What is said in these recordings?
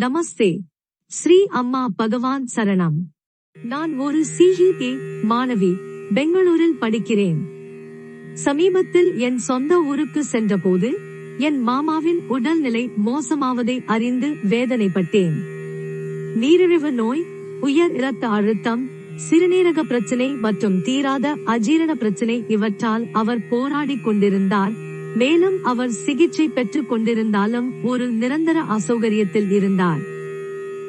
நமஸ்தே. ஸ்ரீ அம்மா பகவான் சரணம். நான் ஒரு சிஇடி மாணவி பெங்களூரில் படிக்கிறேன். சமீபத்தில் என் சொந்த ஊருக்கு சென்றபோது என் மாமாவின் உடல்நிலை மோசமாவதை அறிந்து வேதனைப்பட்டேன். நீரிழிவு நோய் உயர் இரத்த அழுத்தம் சிறுநீரக பிரச்சனை மற்றும் தீராத அஜீரண பிரச்சனை இவற்றால் அவர் போராடிக் கொண்டிருந்தார். மேலும் அவர் சிகிச்சை பெற்றுக் கொண்டிருந்தாலும் ஒரு நிரந்தர அசௌகரியத்தில் இருந்தார்.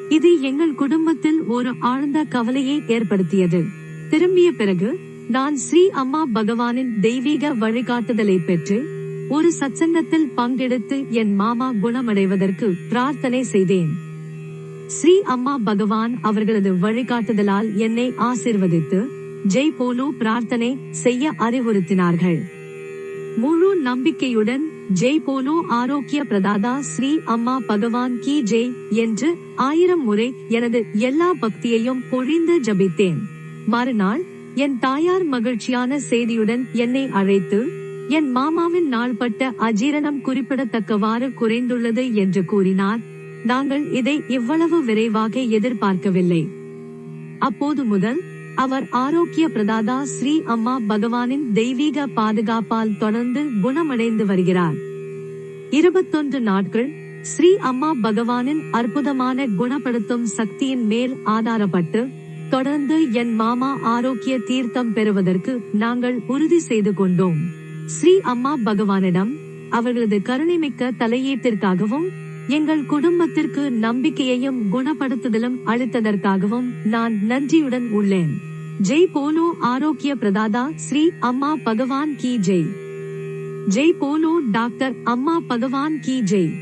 இது எங்கள் குடும்பத்தில் ஒரு ஆழ்ந்த கவலையை ஏற்படுத்தியது. திரும்பிய பிறகு நான் ஸ்ரீ அம்மா பகவானின் தெய்வீக வழிகாட்டுதலை பெற்று ஒரு சத்சங்கத்தில் பங்கெடுத்து என் மாமா குணமடைவதற்கு பிரார்த்தனை செய்தேன். ஸ்ரீ அம்மா பகவான் அவர்களது வழிகாட்டுதலால் என்னை ஆசிர்வதித்து ஜெய் போலோ பிரார்த்தனை செய்ய அறிவுறுத்தினார்கள். முழு நம்பிக்கையுடன் ஜெய் போலோ ஆரோக்கிய பிரதாதா ஸ்ரீ அம்மா பகவான் கி ஜெய் என்று ஆயிரம் முறை எனது எல்லா பக்தியையும் பொழிந்து ஜபித்தேன். மறுநாள் என் தாயார் மகிழ்ச்சியான செய்தியுடன் என்னை அழைத்து என் மாமாவின் நாள்பட்ட அஜீரணம் குறிப்பிடத்தக்கவாறு குறைந்துள்ளது என்று கூறினார். நாங்கள் இதை இவ்வளவு விரைவாக எதிர்பார்க்கவில்லை. அப்போது முதல் அவர் ஆரோக்கிய பிரதாதா ஸ்ரீ அம்மா பகவானின் தெய்வீக பாதுகாப்பால் தொடர்ந்து குணமடைந்து வருகிறார். இருபத்தொன்று நாட்கள் ஸ்ரீ அம்மா பகவானின் அற்புதமான குணப்படுத்தும் சக்தியின் மேல் ஆதாரப்பட்டு தொடர்ந்து என் மாமா ஆரோக்கிய தீர்த்தம் பெறுவதற்கு நாங்கள் உறுதி செய்து கொண்டோம். ஸ்ரீ அம்மா பகவானிடம் அவர்களது கருணைமிக்க தலையீட்டிற்காகவும் எங்கள் குடும்பத்திற்கு நம்பிக்கையையும் குணப்படுத்துதலும் அளித்ததற்காகவும் நான் நன்றியுடன் உள்ளேன். ஜெய் போலோ ஆரோக்கிய பிரதாதா ஸ்ரீ அம்மா பகவான் கி ஜெய். ஜெய் போலோ டாக்டர் அம்மா பகவான் கி ஜெய்.